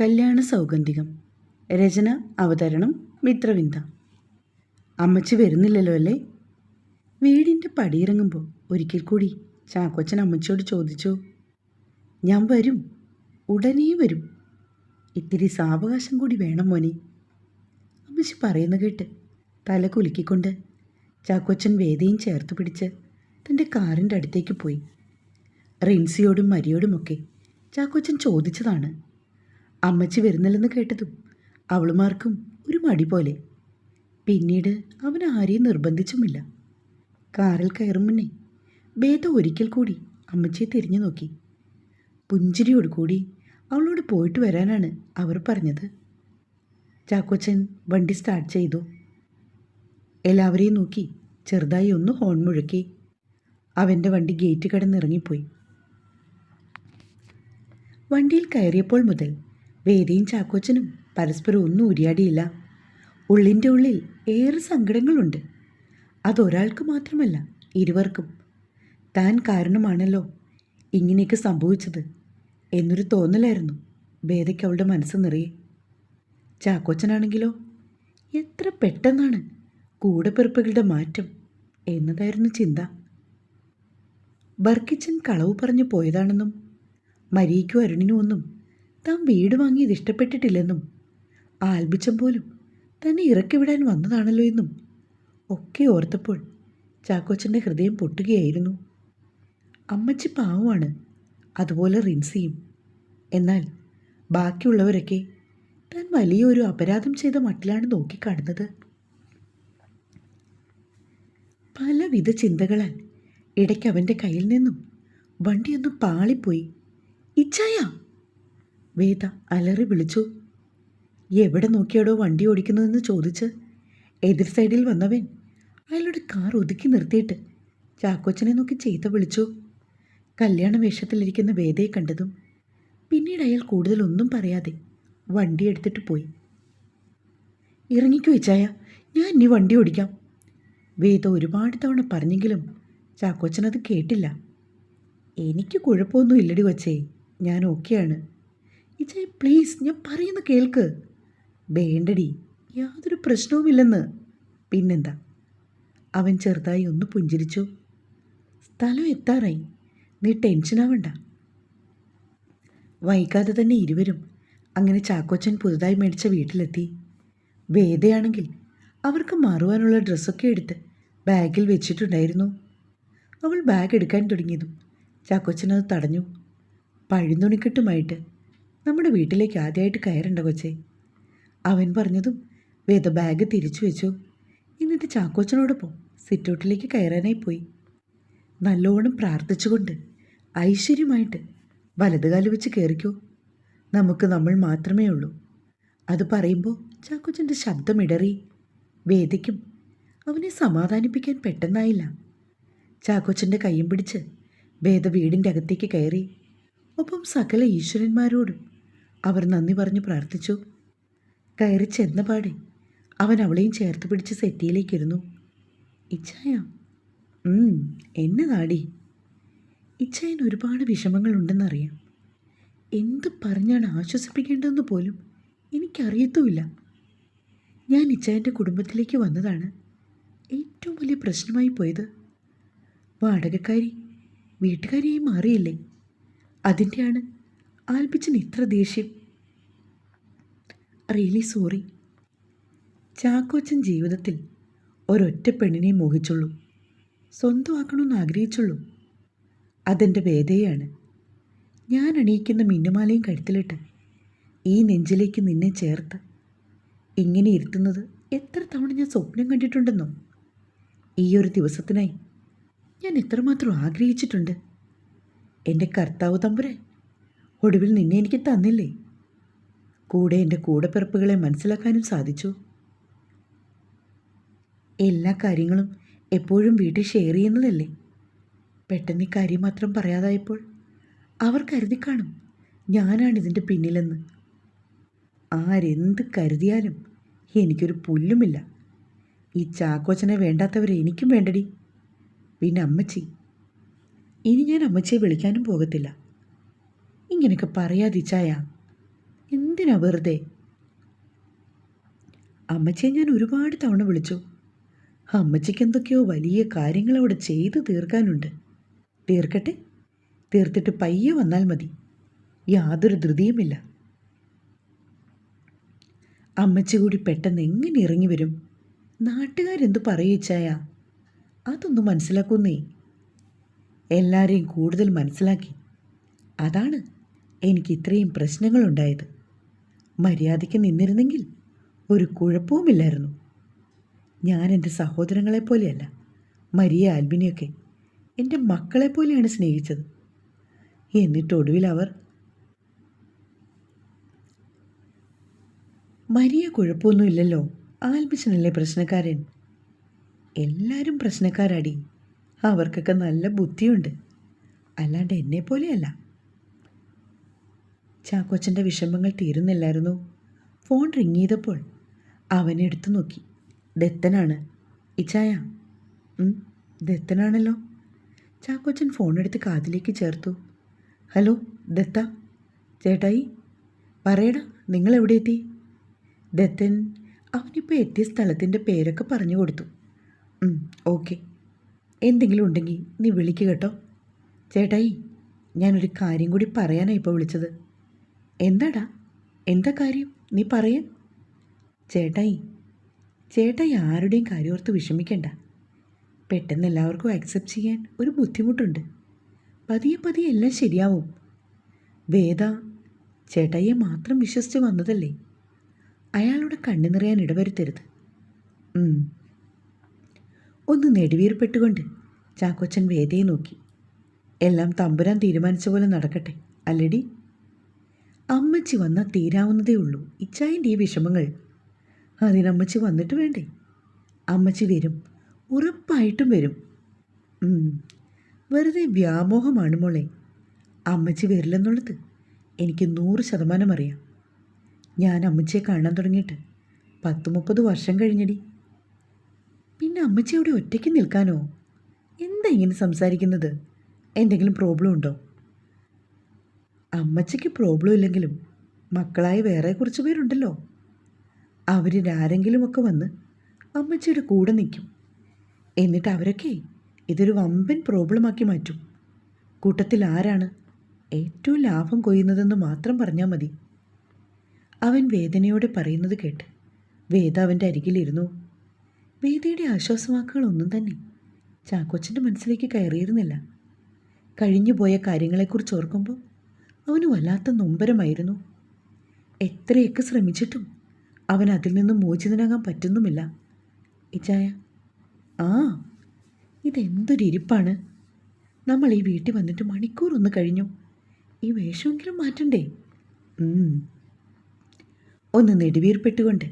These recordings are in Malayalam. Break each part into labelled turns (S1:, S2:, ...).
S1: കല്യാണ സൗഗന്ധികം. രചന അവതരണം മിത്രവിന്ദ. അമ്മച്ചി വരുന്നില്ലല്ലോ അല്ലേ? വീടിന്റെ പടിയിറങ്ങുമ്പോൾ ഒരിക്കൽ കൂടി ചാക്കോച്ചൻ അമ്മച്ചിയോട് ചോദിച്ചു ഞാൻ വരും ഉടനെ വരും. ഇത്തിരി സാവകാശം കൂടി വേണം മോനെ. അമ്മച്ചി പറയുന്ന കേട്ട് തല കുലുക്കിക്കൊണ്ട് ചാക്കോച്ചൻ വേദിയും ചേർത്ത് പിടിച്ച് തന്റെ കാറിന്റെ അടുത്തേക്ക് പോയി. റിൻസിയോടും മരിയോടുമൊക്കെ ചാക്കോച്ചൻ ചോദിച്ചതാണ് അമ്മച്ചി വരുന്നില്ലെന്ന് കേട്ടതും അവളുമാർക്കും ഒരു മടി പോലെ. പിന്നീട് അവൻ ആരെയും നിർബന്ധിച്ചുമില്ല. കാറിൽ കയറും മുന്നേ ബേദ ഒരിക്കൽ കൂടി അമ്മച്ചിയെ തിരിഞ്ഞു നോക്കി. പുഞ്ചിരിയോട് കൂടി അവളോട് പോയിട്ട് വരാനാണ് അവർ പറഞ്ഞത്. ചാക്കോച്ചൻ വണ്ടി സ്റ്റാർട്ട് ചെയ്തു. എല്ലാവരെയും നോക്കി ചെറുതായി ഒന്ന് ഹോൺ മുഴക്കി അവന്റെ വണ്ടി ഗേറ്റ് കടന്നിറങ്ങിപ്പോയി. വണ്ടിയിൽ കയറിയപ്പോൾ മുതൽ വേദിയും ചാക്കോച്ചനും പരസ്പരം ഒന്നും ഉരിയാടിയില്ല. ഉള്ളിന്റെ ഉള്ളിൽ ഏറെ സങ്കടങ്ങളുണ്ട്. അതൊരാൾക്ക് മാത്രമല്ല ഇരുവർക്കും. താൻ കാരണമാണല്ലോ ഇങ്ങനെയൊക്കെ സംഭവിച്ചത് എന്നൊരു തോന്നലായിരുന്നു വേദയ്ക്ക് അവളുടെ മനസ്സ് നിറയെ. ചാക്കോച്ചനാണെങ്കിലോ? എത്ര പെട്ടെന്നാണ് കൂടെപ്പിറപ്പുകളുടെ മാറ്റം എന്നതായിരുന്നു ചിന്ത. ബർക്കിച്ചൻ കളവ് പറഞ്ഞു പോയതാണെന്നും മരിയയ്ക്കും അരുണിനും ഒന്നും താൻ വീട് വാങ്ങിയത് ഇഷ്ടപ്പെട്ടിട്ടില്ലെന്നും ആൽബിച്ചം പോലും തന്നെ ഇറക്കി വിടാൻ വന്നതാണല്ലോ എന്നും ഒക്കെ ഓർത്തപ്പോൾ ചാക്കോച്ചന്റെ ഹൃദയം പൊട്ടുകയായിരുന്നു. അമ്മച്ചി പാവമാണ് അതുപോലെ റിൻസിയും. എന്നാൽ ബാക്കിയുള്ളവരൊക്കെ താൻ വലിയൊരു അപരാധം ചെയ്ത മട്ടിലാണ് നോക്കിക്കാണുന്നത്. പലവിധ ചിന്തകളാൽ ഇടയ്ക്ക് അവന്റെ കയ്യിൽ നിന്നും വണ്ടിയൊന്ന് പാളിപ്പോയി. ഇച്ചായ! വേദ അലറി വിളിച്ചു. എവിടെ നോക്കിയാടോ വണ്ടി ഓടിക്കുന്നതെന്ന് ചോദിച്ച്. എതിർ സൈഡിൽ വന്നവൻ അയാളുടെ കാർ ഒതുക്കി നിർത്തിയിട്ട് ചാക്കോച്ചനെ നോക്കി ചീത്ത വിളിച്ചു. കല്യാണ വേഷത്തിലിരിക്കുന്ന വേദയെ കണ്ടതും പിന്നീട് അയാൾ കൂടുതലൊന്നും പറയാതെ വണ്ടി എടുത്തിട്ട് പോയി. ഇറങ്ങിക്കോ ഇച്ചായ ഞാൻ ഇനി വണ്ടി ഓടിക്കാം. വേദ ഒരുപാട് തവണ പറഞ്ഞെങ്കിലും ചാക്കോച്ചനത് കേട്ടില്ല. എനിക്ക് കുഴപ്പമൊന്നും ഇല്ലടി വച്ചേ ഞാൻ ഓക്കെയാണ്. ഇച്ചായ പ്ലീസ് ഞാൻ പറയുന്ന കേൾക്ക്. വേണ്ടടി യാതൊരു പ്രശ്നവുമില്ലെന്ന്. പിന്നെന്താ? അവൻ ചെറുതായി ഒന്ന് പുഞ്ചിരിച്ചു. സ്ഥലം എത്താറായി. നീ ടെൻഷനാവണ്ട വൈകാതെ തന്നെ ഇരുവരും അങ്ങനെ ചാക്കോച്ചൻ പുതുതായി മേടിച്ച വീട്ടിലെത്തി. വേദയാണെങ്കിൽ അവർക്ക് മാറുവാനുള്ള ഡ്രസ്സൊക്കെ എടുത്ത് ബാഗിൽ വെച്ചിട്ടുണ്ടായിരുന്നു. അവൾ ബാഗ് എടുക്കാൻ തുടങ്ങിയതും ചാക്കോച്ചൻ അത് തടഞ്ഞു പഴുന്തുണിക്കെട്ടുമായിട്ട് നമ്മുടെ വീട്ടിലേക്ക് ആദ്യമായിട്ട് കയറണ്ട കൊച്ചേ. അവൻ പറഞ്ഞതും വേദ ബാഗ് തിരിച്ചു വെച്ചു. എന്നിട്ട് ചാക്കോച്ചനോടൊപ്പം സിറ്റൗട്ടിലേക്ക് കയറാനായി പോയി. നല്ലോണം പ്രാർത്ഥിച്ചുകൊണ്ട് ഐശ്വര്യമായിട്ട് വലതുകാൽ വെച്ച് കയറിക്കോ നമുക്ക് നമ്മൾ മാത്രമേ ഉള്ളൂ. അത് പറയുമ്പോൾ ചാക്കോച്ചന്റെ ശബ്ദമിടറി വേദയ്ക്കും അവനെ സമാധാനിപ്പിക്കാൻ പെട്ടെന്നായില്ല. ചാക്കോച്ചന്റെ കയ്യും പിടിച്ച് വേദ വീടിന്റെ അകത്തേക്ക് കയറി. ഒപ്പം സകല ഈശ്വരന്മാരോടും അവർ നന്ദി പറഞ്ഞു പ്രാർത്ഥിച്ചു. കയറി ചെന്ന പാടി അവൻ അവളെയും ചേർത്ത് പിടിച്ച് സെറ്റിയിലേക്കിരുന്നു. ഇച്ഛായ നാടി. ഇച്ഛായന് ഒരുപാട് വിഷമങ്ങളുണ്ടെന്നറിയാം. എന്ത് പറഞ്ഞാണ് ആശ്വസിപ്പിക്കേണ്ടതെന്ന് പോലും എനിക്കറിയത്തുമില്ല. ഞാൻ ഇച്ചായന്റെ കുടുംബത്തിലേക്ക് വന്നതാണ് ഏറ്റവും വലിയ പ്രശ്നമായി പോയത്. വാടകക്കാരി വീട്ടുകാരിയായി മാറിയില്ലേ? അതിന്റെയാണ് ആൽപ്പിച്ചന് ഇത്ര ദേഷ്യം. Really sorry. ചാക്കോച്ചൻ ജീവിതത്തിൽ ഒരൊറ്റ പെണ്ണിനെ മോഹിച്ചുള്ളൂ. സ്വന്തമാക്കണമെന്ന് ആഗ്രഹിച്ചുള്ളൂ. അതെന്റെ വേദയാണ് ഞാൻ അണിയിക്കുന്ന മിന്നുമാലയും കഴുത്തിലിട്ട് ഈ നെഞ്ചിലേക്ക് നിന്നെ ചേർത്ത് ഇങ്ങനെ ഇരുത്തുന്നത് എത്ര തവണ ഞാൻ സ്വപ്നം കണ്ടിട്ടുണ്ടെന്നോ? ഈ ഒരു ദിവസത്തിനായി ഞാൻ എത്രമാത്രം ആഗ്രഹിച്ചിട്ടുണ്ട്. എന്റെ കർത്താവ് തമ്പുരാൻ ഒടുവിൽ നിന്നെ എനിക്ക് തന്നില്ലേ? കൂടെ എന്റെ കൂടെപ്പിറപ്പുകളെ മനസ്സിലാക്കാനും സാധിച്ചു? എല്ലാ കാര്യങ്ങളും എപ്പോഴും വീട്ടിൽ ഷെയർ ചെയ്യുന്നതല്ലേ? പെട്ടെന്ന് ഈ കാര്യം മാത്രം പറയാതായപ്പോൾ അവർ കരുതി കാണും ഞാനാണ് ഇതിന്റെ പിന്നിലെന്ന്. ആരെന്ത് കരുതിയാലും എനിക്കൊരു പുല്ലുമില്ല. ഈ ചാക്കോച്ചനെ വേണ്ടാത്തവരെ എനിക്കും വേണ്ടടി. പിന്നെ അമ്മച്ചി. ഇനി ഞാൻ അമ്മച്ചിയെ വിളിക്കാനും പോകത്തില്ല. ഇങ്ങനെയൊക്കെ പറയാതിച്ചായ എന്തിനാ വെറുതെ? അമ്മച്ചിയെ ഞാൻ ഒരുപാട് തവണ വിളിച്ചു. അമ്മച്ചിക്ക് എന്തൊക്കെയോ വലിയ കാര്യങ്ങൾ അവിടെ ചെയ്തു തീർക്കാനുണ്ട്. തീർക്കട്ടെ? തീർത്തിട്ട് പയ്യെ വന്നാൽ മതി. യാതൊരു ധൃതിയുമില്ല. അമ്മച്ചി കൂടി പെട്ടെന്ന് എങ്ങനെ ഇറങ്ങി വരും? നാട്ടുകാരെന്തു പറയിച്ചായ അതൊന്നും മനസ്സിലാക്കുന്നേ. എല്ലാരെയും കൂടുതൽ മനസ്സിലാക്കി. അതാണ് എനിക്ക് ഇത്രയും പ്രശ്നങ്ങളുണ്ടായത്. മര്യാദയ്ക്ക് നിന്നിരുന്നെങ്കിൽ ഒരു കുഴപ്പവുമില്ലായിരുന്നു. ഞാൻ എന്റെ സഹോദരങ്ങളെപ്പോലെയല്ല മരിയ ആൽബിനെയൊക്കെ എന്റെ മക്കളെപ്പോലെയാണ് സ്നേഹിച്ചത്. എന്നിട്ട് ഒടുവിൽ അവർ മരിയ കുഴപ്പമൊന്നുമില്ലല്ലോ ആൽബിച്ചനല്ലേ പ്രശ്നക്കാരൻ. എല്ലാവരും പ്രശ്നക്കാരാടി. അവർക്കൊക്കെ നല്ല ബുദ്ധിയുണ്ട്. അല്ലാണ്ട് എന്നെ പോലെയല്ല. ചാക്കോച്ചന്റെ വിഷമങ്ങൾ തീരുന്നില്ലായിരുന്നു. ഫോൺ റിങ് ചെയ്തപ്പോൾ അവനെ എടുത്തു നോക്കി. ദത്തനാണ്. ഇച്ചായ ദത്തനാണല്ലോ. ചാക്കോച്ചൻ ഫോൺ എടുത്ത് കാതിലേക്ക് ചേർത്തു. ഹലോ ദത്ത ചേട്ടായി പറയടാ നിങ്ങൾ എവിടെ എത്തി? ദത്തൻ അവനിപ്പോൾ എത്തിയ സ്ഥലത്തിന്റെ പേരൊക്കെ പറഞ്ഞു കൊടുത്തു. ഓക്കെ. എന്തെങ്കിലും ഉണ്ടെങ്കിൽ നീ വിളിക്കുക കേട്ടോ. ചേട്ടായി ഞാനൊരു കാര്യം കൂടി പറയാനാണ് ഇപ്പോൾ വിളിച്ചത്. എന്താടാ? എന്താ കാര്യം? നീ പറയ. ചേട്ടായി ചേട്ടായി ആരുടെയും കാര്യോർത്ത് വിഷമിക്കണ്ട. പെട്ടെന്ന് എല്ലാവർക്കും ആക്സെപ്റ്റ് ചെയ്യാൻ ഒരു ബുദ്ധിമുട്ടുണ്ട്. പതിയെ പതിയെ എല്ലാം ശരിയാവും. വേദ ചേട്ടായിയെ മാത്രം വിശ്വസിച്ച് വന്നതല്ലേ? അയാളുടെ കണ്ണു നിറയാൻ ഇടവരുത്തരുത്. ഒന്ന് നെടുവീർപ്പെട്ടുകൊണ്ട് ചാക്കോച്ചൻ വേദയെ നോക്കി. എല്ലാം തമ്പുരാൻ തീരുമാനിച്ച പോലെ നടക്കട്ടെ അല്ലടി? അമ്മച്ചി വന്നാൽ തീരാവുന്നതേ ഉള്ളൂ. ഇച്ചായന്റെ ഈ വിഷമങ്ങൾ. അതിനമ്മച്ചി വന്നിട്ട് വേണ്ടേ? അമ്മച്ചി വരും. ഉറപ്പായിട്ടും വരും. വെറുതെ വ്യാമോഹമാണ് മോളെ. അമ്മച്ചി വരില്ലെന്നുള്ളത് എനിക്ക് നൂറ് ശതമാനം അറിയാം. ഞാൻ അമ്മച്ചിയെ കാണാൻ തുടങ്ങിയിട്ട് പത്ത് മുപ്പത് വർഷം കഴിഞ്ഞടി. പിന്നെ അമ്മച്ചി അവിടെ ഒറ്റയ്ക്ക് നിൽക്കാനോ? എന്താ ഇങ്ങനെ സംസാരിക്കുന്നത്? എന്തെങ്കിലും പ്രോബ്ലം ഉണ്ടോ? അമ്മച്ചിക്ക് പ്രോബ്ലം ഇല്ലെങ്കിലും മക്കളായി വേറെ കുറച്ച് പേരുണ്ടല്ലോ. അവരിൽ ആരെങ്കിലുമൊക്കെ വന്ന് അമ്മച്ചിയുടെ കൂടെ നിൽക്കും. എന്നിട്ട് അവരൊക്കെ ഇതൊരു വമ്പൻ പ്രോബ്ലമാക്കി മാറ്റും. കൂട്ടത്തിൽ ആരാണ് ഏറ്റവും ലാഭം കൊയ്യുന്നതെന്ന് മാത്രം പറഞ്ഞാൽ മതി. അവൻ വേദനയോടെ പറയുന്നത് കേട്ട് വേദ അവന്റെ അരികിലിരുന്നു വേദയുടെ ആശ്വാസവാക്കുകളൊന്നും തന്നെ ചാക്കോച്ചന്റെ മനസ്സിലേക്ക് കയറിയിരുന്നില്ല. കഴിഞ്ഞുപോയ കാര്യങ്ങളെക്കുറിച്ച് ഓർക്കുമ്പോൾ അവന് വല്ലാത്ത നൊമ്പരമായിരുന്നു. എത്രയൊക്കെ ശ്രമിച്ചിട്ടും അവൻ അതിൽ നിന്ന് മോചിതനാകാൻ പറ്റുന്നുമില്ല. ഇച്ചായ ആ ഇതെന്തൊരു ഇരിപ്പാണ്. നമ്മൾ ഈ വീട്ടിൽ വന്നിട്ട് മണിക്കൂറൊന്ന് കഴിഞ്ഞു. ഈ വേഷമെങ്കിലും മാറ്റണ്ടേ? ഒന്ന് നെടുവീർപ്പെട്ടുകൊണ്ട്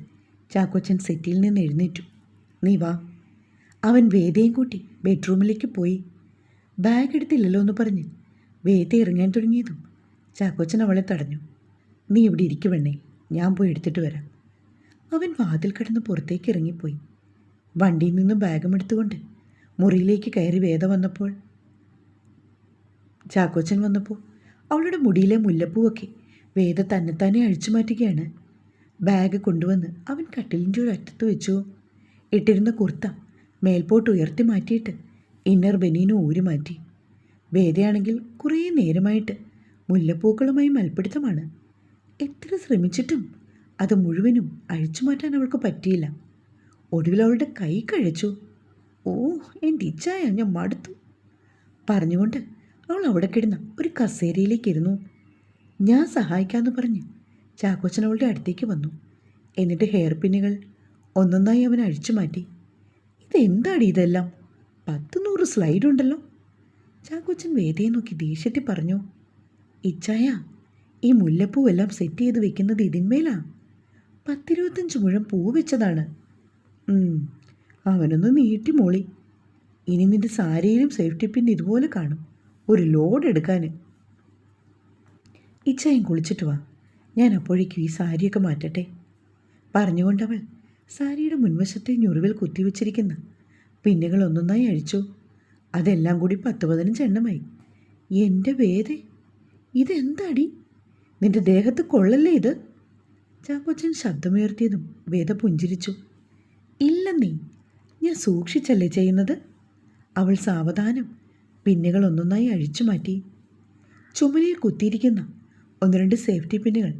S1: ചാക്കോച്ചൻ സെറ്റിയിൽ നിന്ന് എഴുന്നേറ്റു. നീ വാ. അവൻ വേദയും കൂട്ടി ബെഡ്റൂമിലേക്ക് പോയി. ബാഗ് എടുത്തില്ലല്ലോ എന്ന് പറഞ്ഞ് വേദ ഇറങ്ങാൻ തുടങ്ങിയതും ചാക്കോച്ചൻ അവളെ തടഞ്ഞു. നീ ഇവിടെ ഇരിക്കുവെണ്ണേ ഞാൻ പോയി എടുത്തിട്ട് വരാം. അവൻ വാതിൽ കടന്ന് പുറത്തേക്ക് ഇറങ്ങിപ്പോയി. വണ്ടിയിൽ നിന്ന് ബാഗം എടുത്തുകൊണ്ട് മുറിയിലേക്ക് കയറി വേദ വന്നപ്പോൾ ചാക്കോച്ചൻ വന്നപ്പോൾ അവളുടെ മുടിയിലെ മുല്ലപ്പൂവൊക്കെ വേദ തന്നെത്താനെ അഴിച്ചു മാറ്റുകയാണ്. ബാഗ് കൊണ്ടുവന്ന് അവൻ കട്ടിലിന്റെ ഒരു അറ്റത്ത് വെച്ചു. ഇട്ടിരുന്ന കുർത്ത മേൽപോട്ട് ഉയർത്തി മാറ്റിയിട്ട് ഇന്നർ ബനീനും ഊരി മാറ്റി. വേദയാണെങ്കിൽ കുറേ നേരമായിട്ട് മുല്ലപ്പൂക്കളുമായി മൽപ്പിടുത്തമാണ്. എത്ര ശ്രമിച്ചിട്ടും അത് മുഴുവനും അഴിച്ചു മാറ്റാൻ അവൾക്ക് പറ്റിയില്ല. ഒടുവിൽ അവളുടെ കൈ കഴിച്ചു. ഓ എന്റെ ഇച്ചായ ഞാൻ മടുത്തു. പറഞ്ഞുകൊണ്ട് അവൾ അവിടെ കിടന്ന ഒരു കസേരയിലേക്ക് ഇരുന്നു. ഞാൻ സഹായിക്കാമെന്ന് പറഞ്ഞ് ചാക്കോച്ചൻ അവളുടെ അടുത്തേക്ക് വന്നു. എന്നിട്ട് ഹെയർ പിന്നുകൾ ഒന്നൊന്നായി അവൻ അഴിച്ചു മാറ്റി. ഇതെന്താടി ഇതെല്ലാം? പത്ത് നൂറ് സ്ലൈഡ് ഉണ്ടല്ലോ. ചാക്കോച്ചൻ വേദയെ നോക്കി ദേഷ്യത്തിൽ പറഞ്ഞു. ഇച്ചായ ഈ മുല്ലപ്പൂവെല്ലാം സെറ്റ് ചെയ്ത് വെക്കുന്നത് ഇതിന്മേലാ? പത്തിരുപത്തഞ്ച് മുഴം പൂ വെച്ചതാണ്. അവനൊന്ന് നീട്ടി മോളി. ഇനി നിന്റെ സാരിയിലും സേഫ്റ്റി പിൻ ഇതുപോലെ കാണും. ഒരു ലോഡ് എടുക്കാൻ ഇച്ചായും കുളിച്ചിട്ട് വാ. ഞാൻ അപ്പോഴേക്കും ഈ സാരിയൊക്കെ മാറ്റട്ടെ. പറഞ്ഞുകൊണ്ടവൾ സാരിയുടെ മുൻവശത്തെ ഞൊറിവിൽ കുത്തിവെച്ചിരിക്കുന്ന. പിന്നുകൾ ഒന്നൊന്നായി അഴിച്ചു. അതെല്ലാം കൂടി പത്ത് പതിനഞ്ച് എണ്ണമായി. എന്റെ വേദേ ഇതെന്താടി? നിന്റെ ദേഹത്ത് കൊള്ളല്ലേ ഇത്? ചാക്കോച്ചൻ ശബ്ദമുയർത്തിയതും വേദ പുഞ്ചിരിച്ചു നീ ഞാൻ സൂക്ഷിച്ചല്ലേ ചെയ്യുന്നത്? അവൾ സാവധാനം പിന്നുകൾ ഒന്നൊന്നായി അഴിച്ചു മാറ്റി. ചുമലിൽ കുത്തിയിരിക്കുന്ന ഒന്ന് രണ്ട് സേഫ്റ്റി പിന്നുകൾ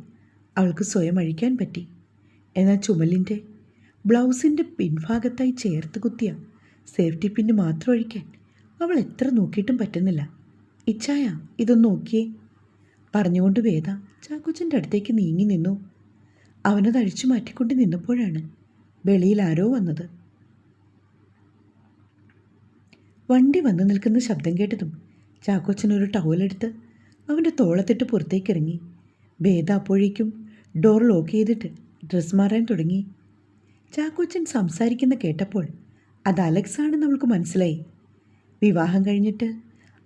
S1: അവൾക്ക് സ്വയം അഴിക്കാൻ പറ്റി. എന്നാൽ ചുമലിന്റെ ബ്ലൗസിന്റെ പിൻഭാഗത്തായി ചേർത്ത് കുത്തിയ സേഫ്റ്റി പിന്ന് മാത്രം ഒഴിക്കാൻ അവൾ എത്ര നോക്കിയിട്ടും പറ്റുന്നില്ല. ഇച്ചായ ഇതൊന്ന് നോക്കിയേ. പറഞ്ഞുകൊണ്ട് വേദ ചാക്കോച്ചന്റെ അടുത്തേക്ക് നീങ്ങി നിന്നു. അവനത് അഴിച്ചു മാറ്റിക്കൊണ്ട് നിന്നപ്പോഴാണ് വെളിയിൽ ആരോ വന്നത്. വണ്ടി വന്നു നിൽക്കുന്ന ശബ്ദം കേട്ടതും ചാക്കോച്ചൻ ഒരു ടവലെടുത്ത് അവന്റെ തോളത്തിട്ട് പുറത്തേക്ക് ഇറങ്ങി ഭേദ അപ്പോഴേക്കും ഡോർ ലോക്ക് ചെയ്തിട്ട് ഡ്രസ് മാറാൻ തുടങ്ങി. ചാക്കോച്ചൻ സംസാരിക്കുന്ന കേട്ടപ്പോൾ അത് അലക്സ് ആണെന്ന് അവൾക്ക് മനസ്സിലായി. വിവാഹം കഴിഞ്ഞിട്ട്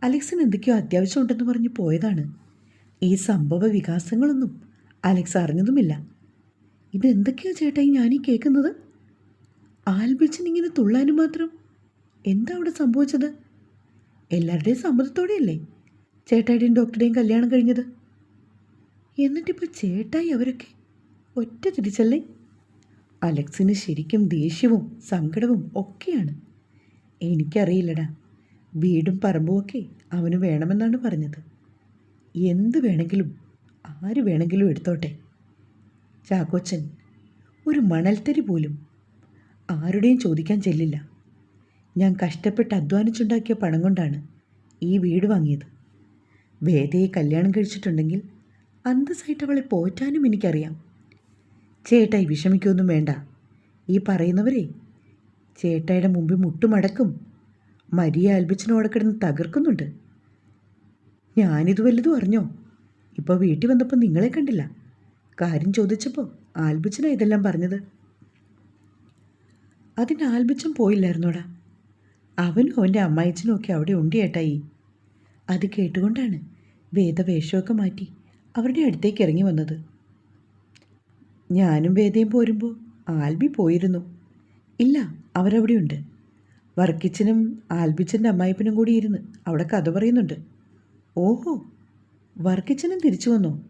S1: അലക്സിന് എന്തൊക്കെയോ അത്യാവശ്യം ഉണ്ടെന്ന് പറഞ്ഞ് പോയതാണ്. ഈ സംഭവ വികാസങ്ങളൊന്നും അലക്സ് അറിഞ്ഞതുമില്ല. ഇതെന്തൊക്കെയാ ചേട്ടായി ഞാനീ കേൾക്കുന്നത്? ആൽബിച്ചിനിങ്ങനെ തുള്ളാനും മാത്രം എന്താ അവിടെ സംഭവിച്ചത്? എല്ലാവരുടെയും സമ്മതത്തോടെയല്ലേ ചേട്ടായിയുടെയും ഡോക്ടറുടെയും കല്യാണം കഴിഞ്ഞത്? എന്നിട്ടിപ്പോൾ ചേട്ടായി അവരൊക്കെ ഒറ്റ തിരിച്ചല്ലേ? അലക്സിന് ശരിക്കും ദേഷ്യവും സങ്കടവും ഒക്കെയാണ്. എനിക്കറിയില്ലടാ. വീടും പറമ്പുമൊക്കെ അവന് വേണമെന്നാണ് പറഞ്ഞത്. എന്ത് വേണമെങ്കിലും ആര് വേണമെങ്കിലും എടുത്തോട്ടെ. ചാക്കോച്ചൻ ഒരു മണൽത്തരി പോലും ആരുടെയും ചോദിക്കാൻ ചെല്ലില്ല. ഞാൻ കഷ്ടപ്പെട്ട് അധ്വാനിച്ചുണ്ടാക്കിയ പണം കൊണ്ടാണ് ഈ വീട് വാങ്ങിയത്. വേദയെ കല്യാണം കഴിച്ചിട്ടുണ്ടെങ്കിൽ അന്തസ്സായിട്ട് അവളെ പോറ്റാനും എനിക്കറിയാം. ചേട്ടായി വിഷമിക്കൊന്നും വേണ്ട. ഈ പറയുന്നവരെ ചേട്ടായുടെ മുമ്പിൽ മുട്ടുമടക്കും. മരിയ ആൽബിച്ചിനോടെ കിടന്ന് തകർക്കുന്നുണ്ട്. ഞാനിത് വല്ലതും അറിഞ്ഞോ? ഇപ്പോൾ വീട്ടിൽ വന്നപ്പോൾ നിങ്ങളെ കണ്ടില്ല. കാര്യം ചോദിച്ചപ്പോൾ ആൽബിച്ചനാ ഇതെല്ലാം പറഞ്ഞത്. അതിന് ആൽബിച്ചൻ പോയില്ലായിരുന്നോടാ? അവനും അവന്റെ അമ്മായിച്ചനും ഒക്കെ അവിടെ ഉണ്ടിയേട്ടായി അത് കേട്ടുകൊണ്ടാണ് വേദവേഷമൊക്കെ മാറ്റി അവരുടെ അടുത്തേക്ക് ഇറങ്ങി വന്നത്. ഞാനും വേദയും പോരുമ്പോൾ ആൽബി പോയിരുന്നു. ഇല്ല അവരവിടെയുണ്ട്. വർക്കിച്ചനും ആൽബിച്ചന്റെ അമ്മായിപ്പനും കൂടി ഇരുന്ന് അവിടെ കഥ പറയുന്നുണ്ട്. ഓഹോ വർക്കിച്ചനും തിരിച്ചു വന്നോ?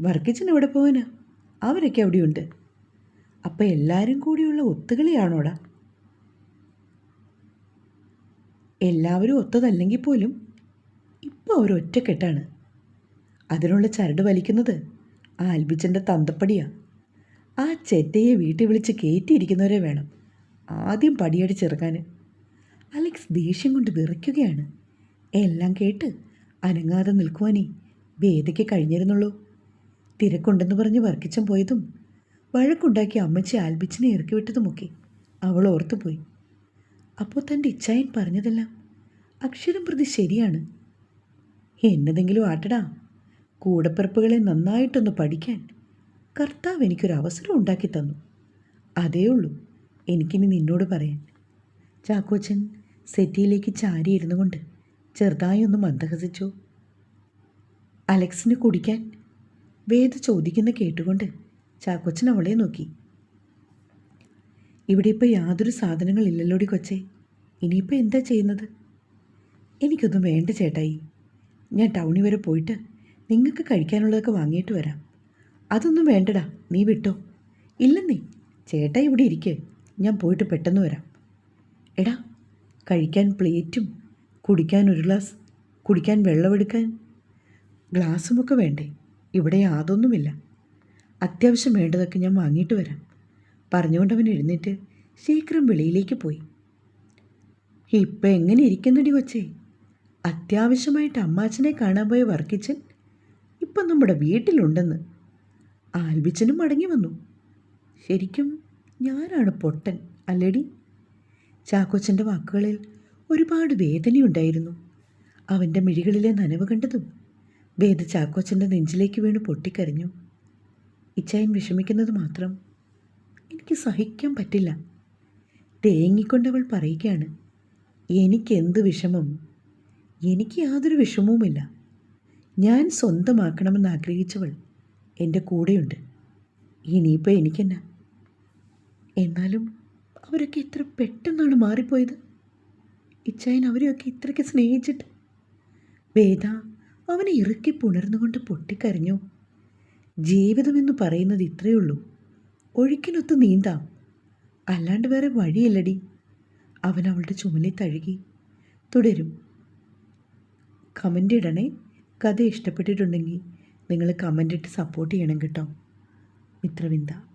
S1: വർക്കിച്ചൻ എവിടെ പോകാനാ അവരൊക്കെ അവിടെയുണ്ട്. അപ്പം എല്ലാവരും കൂടിയുള്ള ഒത്തുകളിയാണോടാ? എല്ലാവരും ഒത്തതല്ലെങ്കിൽ പോലും ഇപ്പോൾ അവർ ഒറ്റക്കെട്ടാണ്. അതിനുള്ള ചരട് വലിക്കുന്നത് ആ ആൽബിച്ചന്റെ തന്തപ്പടിയാ. ആ ചെറ്റയെ വീട്ടിൽ വിളിച്ച് കയറ്റിയിരിക്കുന്നവരെ വേണം. ആദ്യം പടിയടിച്ചിറങ്ങാൻ അലക്സ് ദേഷ്യം കൊണ്ട് വിറയ്ക്കുകയാണ്. എല്ലാം കേട്ട് അനങ്ങാതെ നിൽക്കുവാനേ വേദയ്ക്ക് കഴിഞ്ഞിരുന്നുള്ളൂ. തിരക്കുണ്ടെന്ന് പറഞ്ഞ് വർക്കിച്ചൻ പോയതും വഴക്കുണ്ടാക്കി അമ്മച്ചി ആൽബിച്ചിനെ ഇറക്കി വിട്ടതുമൊക്കെ അവൾ ഓർത്തുപോയി. അപ്പോൾ തന്റെ ഇച്ഛായൻ പറഞ്ഞതെല്ലാം അക്ഷരം പ്രതി ശരിയാണ്. എന്നതെങ്കിലും ആട്ടടാ കൂടപ്പിറപ്പുകളെ നന്നായിട്ടൊന്ന് പഠിക്കാൻ കർത്താവ് എനിക്കൊരു അവസരം ഉണ്ടാക്കി തന്നു. അതേ ഉള്ളൂ എനിക്കിനി നിന്നോട് പറയാൻ. ചാക്കോച്ചൻ സെറ്റിയിലേക്ക് ചാരിയിരുന്നു കൊണ്ട് ചെറുതായി ഒന്ന് മന്ദഹസിച്ചു. അലക്സിന് കുടിക്കാൻ വേദ ചോദിക്കുന്ന കേട്ടുകൊണ്ട് ചാക്കൊച്ചൻ അവളെ നോക്കി. ഇവിടെ ഇപ്പോൾ യാതൊരു സാധനങ്ങളില്ലല്ലോടി കൊച്ചേ. ഇനിയിപ്പോൾ എന്താ ചെയ്യുന്നത്? എനിക്കൊന്നും വേണ്ട ചേട്ടായി. ഞാൻ ടൗണിൽ വരെ പോയിട്ട് നിങ്ങൾക്ക് കഴിക്കാനുള്ളതൊക്കെ വാങ്ങിയിട്ട് വരാം. അതൊന്നും വേണ്ടടാ. നീ വിട്ടോ. ഇല്ലെന്നേ. ചേട്ടാ ഇവിടെ ഇരിക്കേ. ഞാൻ പോയിട്ട് പെട്ടെന്ന് വരാം. എടാ കഴിക്കാൻ പ്ലേറ്റും കുടിക്കാൻ ഒരു ഗ്ലാസ് കുടിക്കാൻ വെള്ളമെടുക്കാൻ. ഗ്ലാസ്സുമൊക്കെ വേണ്ടേ? ഇവിടെ യാതൊന്നുമില്ല. അത്യാവശ്യം വേണ്ടതൊക്കെ ഞാൻ വാങ്ങിയിട്ട് വരാം. പറഞ്ഞുകൊണ്ട് അവൻ എഴുന്നേറ്റ് ശീഘ്രം വെളിയിലേക്ക് പോയി. ഇപ്പം എങ്ങനെ ഇരിക്കുന്നുണ്ടി കൊച്ചേ? അത്യാവശ്യമായിട്ട് അമ്മാച്ചനെ കാണാൻ പോയ വർക്കിച്ചൻ ഇപ്പം നമ്മുടെ വീട്ടിലുണ്ടെന്ന്. ആൽബിച്ചനും മടങ്ങി വന്നു. ശരിക്കും ഞാനാണ് പൊട്ടൻ അല്ലടി? ചാക്കോച്ചന്റെ വാക്കുകളിൽ ഒരുപാട് വേദനയുണ്ടായിരുന്നു. അവന്റെ മിഴികളിലെ നനവ് കണ്ടതും വേദ ചാക്കോച്ചന്റെ നെഞ്ചിലേക്ക് വീണ് പൊട്ടിക്കരഞ്ഞു. ഇച്ചായൻ വിഷമിക്കുന്നത് മാത്രം എനിക്ക് സഹിക്കാൻ പറ്റില്ല. തേങ്ങിക്കൊണ്ടവൾ പറയുകയാണ് എനിക്കെന്ത് വിഷമം? എനിക്ക് യാതൊരു വിഷമവുമില്ല. ഞാൻ സ്വന്തമാക്കണമെന്ന് ആഗ്രഹിച്ചവൾ എന്റെ കൂടെയുണ്ട്. ഇനിയിപ്പോൾ എനിക്കെന്നാ? എന്നാലും അവരൊക്കെ ഇത്ര പെട്ടെന്നാണ് മാറിപ്പോയത്. ഇച്ചായൻ അവരെയൊക്കെ ഇത്രയ്ക്ക് സ്നേഹിച്ചിട്ട്. വേദ അവനെ ഇറുക്കി പുണർന്നുകൊണ്ട് പൊട്ടിക്കരഞ്ഞു. ജീവിതമെന്ന് പറയുന്നത് ഇത്രയേ ഉള്ളൂ ഒഴുക്കിനൊത്ത് നീന്താം. അല്ലാണ്ട് വേറെ വഴിയില്ലടി. അവൻ അവളുടെ ചുമലിൽ തഴുകി. തുടരും. കമന്റ് ഇടണേ. കഥ ഇഷ്ടപ്പെട്ടിട്ടുണ്ടെങ്കിൽ നിങ്ങൾ കമന്റ് ഇട്ട് സപ്പോർട്ട് ചെയ്യണം കേട്ടോ. മിത്രവിന്ദ.